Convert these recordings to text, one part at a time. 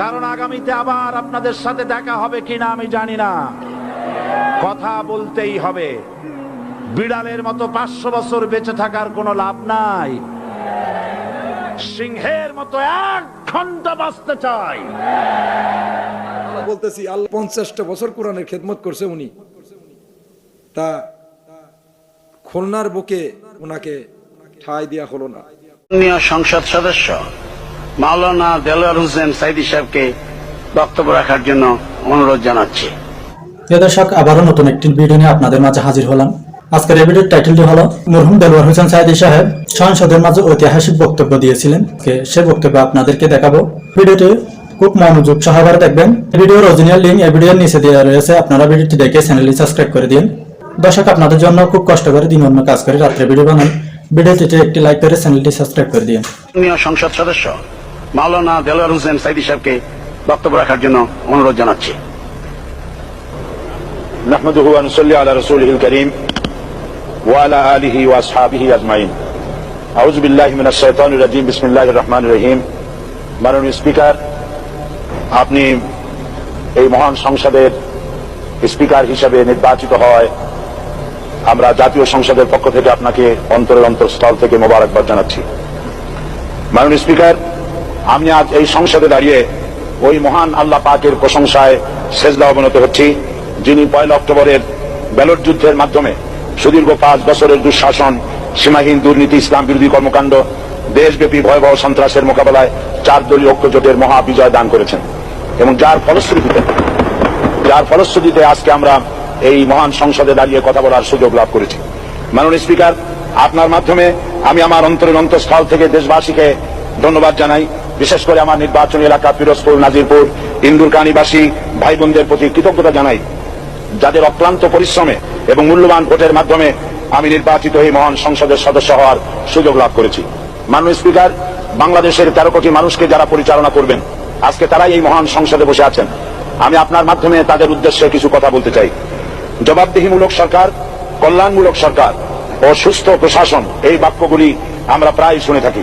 কারণ আগামীতে আবার আপনাদের সাথে দেখা হবে কিনা আমি জানি না। কথা বলতেই হবে। বিড়ালের মতো পাঁচশো বছর বেঁচে থাকার কোনো লাভ নাই। সিংহের মতো এক ঘণ্টা বাঁচতে চাই। বলতেছি আল্লাহ পঞ্চাশটা বছর কোরআনের খেদমত করছে উনি। তা খুলনার বুকে ওনাকে ঠাঁই দেওয়া হলো না। সংসদ সদস্য মাওলানা দেলোয়ার হোসেন সাইদি সাহেবকে বক্তব্য রাখার জন্য অনুরোধ জানাচ্ছি। প্রিয় দর্শক আবারও নতুন একটি ভিডিও নিয়ে আপনাদের মাঝে হাজির হলাম। আজকের এই ভিডিওর টাইটেলটি হলো মরহুম দেলোয়ার হোসেন সাইদি সাহেব সংসদের মাঝে ঐতিহাসিক বক্তব্য দিয়েছিলেন। কে- সে বক্তব্য আপনাদেরকে দেখাবো। ভিডিওটি খুব মনোযোগ সহকারে দেখবেন। ভিডিওর অরিজিনাল লিঙ্ক এই ভিডিওর নিচে দেওয়া রয়েছে। আপনারা ভিডিওটি দেখে চ্যানেলটি সাবস্ক্রাইব করে দিন। দর্শক আপনাদের জন্য খুব কষ্ট করে দিন অন্য কাজ করে রাত্রে ভিডিও বানাই। ভিডিওটিতে একটি লাইক করে চ্যানেলটি সাবস্ক্রাইব করে দিন। সংসদ সদস্য মাওলানা দেলোয়ার হোসেন সাইদি সাহেবকে বক্তব্য রাখার জন্য অনুরোধ জানাচ্ছি نحمده ونصلي على رسوله الكريم وعلى آله وأصحابه أجمعين أعوذ بالله من الشيطان الرجيم بسم الله الرحمن الرحيم মাননীয় স্পিকার আপনি এই মহান সংসদের স্পিকার হিসেবে নির্বাচিত হয় আমরা জাতীয় সংসদের পক্ষ থেকে আপনাকে অন্তরের অন্তরস্থল থেকে মোবারকবাদ জানাচ্ছি মাননীয় স্পিকার আমি আজ এই সংসদে দাঁড়িয়ে ওই মহান আল্লাহ পাকের প্রশংসায় সেজদা অবনত হচ্ছি, যিনি পয়লা অক্টোবরের ব্যালট যুদ্ধের মাধ্যমে সুদীর্ঘ পাঁচ বছরের দুঃশাসন, সীমাহীন দুর্নীতি, ইসলাম বিরোধী কর্মকাণ্ড, দেশব্যাপী ভয়াবহ সন্ত্রাসের মোকাবেলায় চার দলীয় ঐক্যজোটের মহা বিজয় দান করেছেন। এবং যার ফলশ্রুতিতে যার ফলশ্রুতিতে আজকে আমরা এই মহান সংসদে দাঁড়িয়ে কথা বলার সুযোগ লাভ করেছি। মাননীয় স্পিকার, আপনার মাধ্যমে আমি আমার অন্তরের অন্তঃস্থল থেকে দেশবাসীকে ধন্যবাদ জানাই। বিশেষ করে আমার নির্বাচনী এলাকা পিরোজপুর, নাজিরপুর, ইন্দুরকানীবাসী ভাই বোনদের প্রতি কৃতজ্ঞতা জানাই। যাদের অক্লান্ত পরিশ্রমে এবং মূল্যবান ভোটের মাধ্যমে আমি নির্বাচিত হয়ে মহান সংসদের সদস্য হওয়ার সুযোগ লাভ করেছি। মাননীয় স্পিকার, বাংলাদেশের তেরো কোটি মানুষকে যারা পরিচালনা করবেন, আজকে তারাই এই মহান সংসদে বসে আছেন। আমি আপনার মাধ্যমে তাদের উদ্দেশ্যে কিছু কথা বলতে চাই। জবাবদিহিমূলক সরকার, কল্যাণমূলক সরকার ও সুস্থ প্রশাসন এই বাক্যগুলি আমরা প্রায় শুনে থাকি।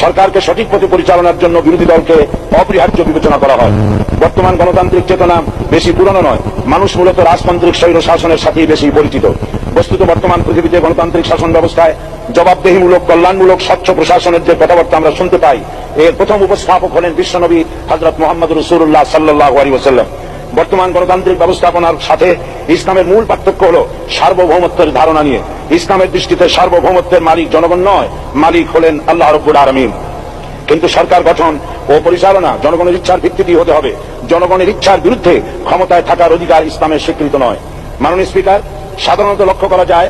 সরকারকে সঠিক পথে পরিচালনার জন্য বিরোধী দলকে অপরিহার্য বিবেচনা করা হয়। বর্তমান গণতান্ত্রিক চেতনা বেশি পুরনো নয়। মানুষ মূলত রাজতান্ত্রিক স্বৈর শাসনের সাথেই বেশি পরিচিত। বস্তুত বর্তমান পৃথিবীতে গণতান্ত্রিক শাসন ব্যবস্থায় জবাবদেহিমূলক, কল্যাণমূলক, স্বচ্ছ প্রশাসনের যে কথাবার্তা আমরা শুনতে পাই, এর প্রথম উপস্থাপক হলেন বিশ্বনবী হজরত মোহাম্মদ রসুল্লাহ সাল্লাহ আলী ওসাল্লাম বর্তমান গণতান্ত্রিক ব্যবস্থাপনার সাথে ইসলামের মূল পার্থক্য হল সার্বভৌমত্বের ধারণা নিয়ে। ইসলামের দৃষ্টিতে সার্বভৌমত্বের মালিক জনগণ নয়, মালিক হলেন আল্লাহ রব্বুল আলমিন। কিন্তু সরকার গঠন ও পরিচালনা জনগণের ইচ্ছার ভিত্তিতে হতে হবে। জনগণের ইচ্ছার বিরুদ্ধে ক্ষমতায় থাকার অধিকার ইসলামের স্বীকৃত নয়। মাননীয় স্পিকার, সাধারণত লক্ষ্য করা যায়,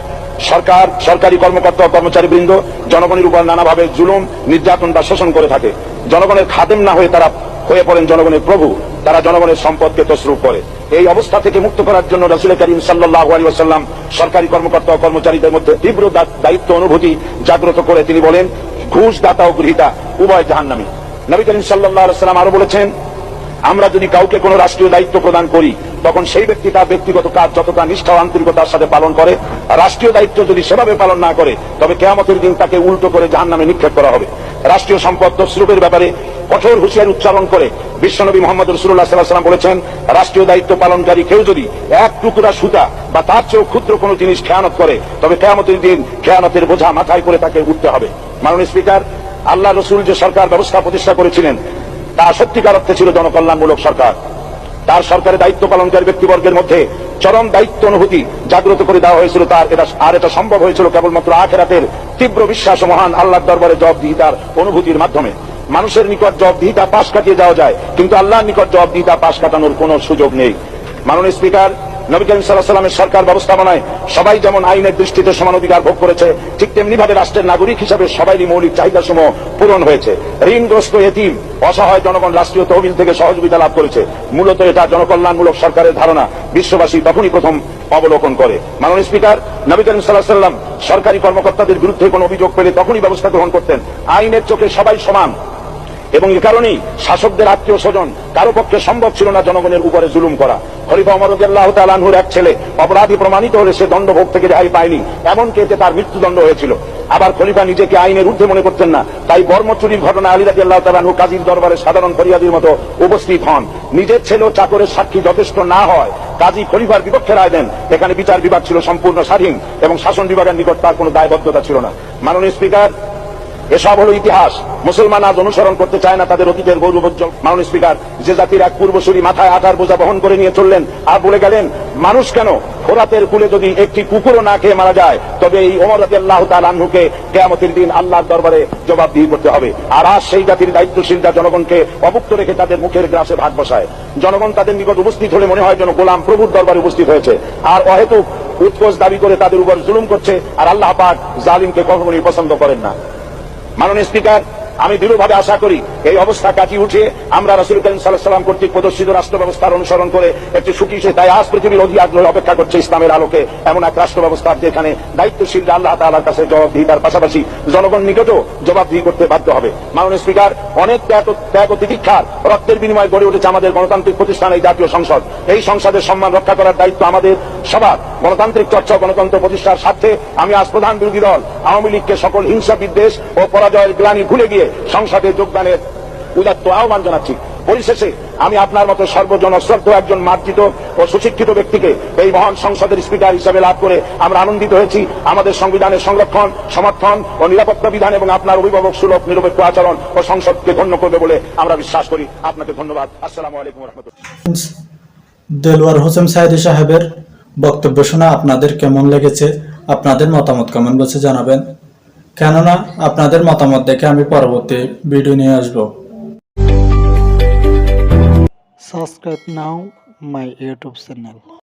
সরকার, সরকারি কর্মকর্তা ও কর্মচারীবৃন্দ জনগণের উপর নানাভাবে জুলুম, নির্যাতন বা শোষণ করে থাকে। জনগণের খাদেম না হয়ে তারা হয়ে পড়েন জনগণের প্রভু। তারা জনগণের সম্পদকে তসরু করে। এই অবস্থা থেকে মুক্ত করার জন্য রসুল করিম সাল্লাহ সরকারি কর্মকর্তা ও কর্মচারীদের মধ্যে তীব্র দায়িত্ব অনুভূতি জাগ্রত করে তিনি বলেন ঘুষ দাতা ও গৃহীতা, উভয় জাহান্নামী। নবী করিম সাল্লাহ সাল্লাম আরও বলেছেন আমরা যদি কাউকে কোনো রাষ্ট্রীয় দায়িত্ব প্রদান করি, তখন সেই ব্যক্তি তার ব্যক্তিগত কাজ যতটা নিষ্ঠা আন্তরিকতার সাথে পালন করে, রাষ্ট্রীয় দায়িত্ব যদি সেভাবে পালন না করে, তবে কেয়ামতের দিন তাকে উল্টো করে জাহান নামে নিক্ষেপ করা হবে। রাষ্ট্রীয় সম্পদ তসরুপের ব্যাপারে কঠোর হুঁশিয়ার উচ্চারণ করে বিশ্বনবী মোহাম্মদ রসুল্লাহ সাল্লাম বলেছেন, রাষ্ট্রীয় দায়িত্ব পালনকারী কেউ যদি এক টুকরা সুতা বা তার চেয়েও ক্ষুদ্র কোনো জিনিস খেয়ানত করে, তবে কেয়ামতের দিন খেয়ানতের বোঝা মাথায় করে তাকে উঠতে হবে। মাননীয় স্পিকার, আল্লাহ রসুল যে সরকার ব্যবস্থা প্রতিষ্ঠা করেছিলেন তা সত্যিকার অর্থে ছিল জনকল্যাণমূলক সরকার। তার সরকারের দায়িত্ব পালনকারী ব্যক্তিবর্গের মধ্যে চরম দায়িত্ব অনুভূতি জাগ্রত করে দেওয়া হয়েছিল তার। এটা আর এটা সম্ভব হয়েছিল কেবলমাত্র আখেরাতের তীব্র বিশ্বাস মহান আল্লাহ দরবারে জবাবদিহিতার অনুভূতির মাধ্যমে। মানুষের নিকট জবাবদিহিতা পাশ কাটিয়ে যাওয়া যায়, কিন্তু আল্লাহর নিকট জবাবদিহিতা পাশ কাটানোর কোনো সুযোগ নেই। মাননীয় স্পিকার নবী করিম সাল্লাহ সাল্লামের সরকার ব্যবস্থাপনায় সবাই যেমন আইনের দৃষ্টিতে সমান অধিকার ভোগ করেছে, ঠিক তেমনি ভাবে রাষ্ট্রের নাগরিক হিসাবে সবারই মৌলিক চাহিদা সমূহ পূরণ হয়েছে। ঋণগ্রস্ত এতিম, অসহায় জনগণ রাষ্ট্রীয় তহবিল থেকে সহযোগিতা লাভ করেছে। মূলত এটা জনকল্যাণমূলক সরকারের ধারণা, বিশ্ববাসী তখনই প্রথম অবলোকন করে। মাননীয় স্পিকার, নবী করিম সাল্লাহ সাল্লাম সরকারি কর্মকর্তাদের বিরুদ্ধে কোনো অভিযোগ পেলে তখনই ব্যবস্থা গ্রহণ করতেন। আইনের চোখে সবাই সমান। এবং এ কারণেই শাসকদের আত্মীয় স্বজন কারও পক্ষে সম্ভব ছিল না জনগণের উপরে জুলুম করা। খলিফা অমর আল্লাহ তালানহুর এক ছেলে অপরাধী প্রমাণিত হলে সে দণ্ডভোগ থেকে রেহাই পায়নি, এমনকি এতে তার মৃত্যুদণ্ড হয়েছিল। আবার খলিফা নিজেকে আইনের ঊর্ধ্বে মনে করতেন না, তাই বর্মচুরির ঘটনা আলী রাজি আল্লাহ তালানহু কাজীর দরবারে সাধারণ ফরিয়াদির মতো উপস্থিত হন। নিজের ছেলে চাকরের সাক্ষী যথেষ্ট না হয়, কাজী খলিফার বিপক্ষে রায় দেন। এখানে বিচার বিভাগ ছিল সম্পূর্ণ স্বাধীন এবং শাসন বিভাগের নিকট তার কোনো দায়বদ্ধতা ছিল না। মাননীয় স্পিকার এসব হলো ইতিহাস। মুসলমান আজ অনুসরণ করতে চায় না তাদের অতীতের গৌরবোজ্জ্বল। মাননীয় স্পিকার, যে জাতির এক পূর্বসূরি মাথায় আঠার বোঝা বহন করে নিয়ে চললেন, আর বলে গেলেন, মানুষ কেন? ফোরাতের কুলে যদি একটি কুকুরও না খেয়ে মারা যায়, তবে এই ওমর রাজি আল্লাহ তালুকে কেয়ামতের দিন আল্লাহর দরবারে জবাবদিহি করতে হবে। আর আজ সেই জাতির দায়িত্বশীলরা জনগণকে অভুক্ত রেখে তাদের মুখের গ্রাসে ভাগ বসায়। জনগণ তাদের নিকট উপস্থিত হলে মনে হয় যেন গোলাম প্রভুর দরবারে উপস্থিত হয়েছে। আর অহেতুক উৎকোষ দাবি করে তাদের উপর জুলুম করছে, আর আল্লাহ পাক জালিমকে কখনোই পছন্দ করেন না। মাননীয় স্পিকার আমি দৃঢ়ভাবে আশা করি এই অবস্থা কাটিয়ে উঠে আমরা রাসুল করিম সাল্লাহ সাল্লাম কর্তৃক প্রদর্শিত রাষ্ট্র ব্যবস্থার অনুসরণ করে একটি সুখী সে তাই আজ পৃথিবীর অধি অপেক্ষা করছে ইসলামের আলোকে এমন এক রাষ্ট্র ব্যবস্থা যেখানে দায়িত্বশীল আল্লাহ তাআলার কাছে জবাবদিহিতার পাশাপাশি জনগণ নিকটও জবাবদিহি করতে বাধ্য হবে। মাননীয় স্পিকার, অনেক ত্যাগ ত্যাগ ও তিতিক্ষার রক্তের বিনিময়ে গড়ে উঠেছে আমাদের গণতান্ত্রিক প্রতিষ্ঠান এই জাতীয় সংসদ। এই সংসদের সম্মান রক্ষা করার দায়িত্ব আমাদের সবার। গণতান্ত্রিক চর্চা গণতন্ত্র প্রতিষ্ঠার স্বার্থে আমি আজ প্রধান বিরোধী দল, আওয়ামী লীগকে সকল হিংসা বিদ্বেষ ও পরাজয়ের গ্লানি ভুলে গিয়ে সংসদে যোগদানের উদাত্ত আহ্বান জানাচ্ছি। পরিশেষে আমি আপনার মতো সর্বজন শ্রদ্ধ একজন মার্জিত ও সুশিক্ষিত ব্যক্তিকে এই মহান সংসদের স্পিকার হিসেবে লাভ করে আমরা আনন্দিত হয়েছি। আমাদের সংবিধানের সংরক্ষণ, সমর্থন ও নিরাপত্তা বিধান এবং আপনার অভিভাবক সুলভ, নিরপেক্ষ আচরণ ও সংসদকে ধন্য করবে বলে আমরা বিশ্বাস করি। আপনাকে ধন্যবাদ। আসসালামু আলাইকুম রহমতুল্লাহ দেলোয়ার হোসেন সাইদি সাহেবের বক্তব্য শোনা আপনাদের কেমন লেগেছে? আপনাদের মতামত কমেন্ট বক্সে জানাবেন। কেননা আপনাদের মতামত দেখে আমি পরবর্তী ভিডিও নিয়ে আসব। Subscribe now my YouTube channel.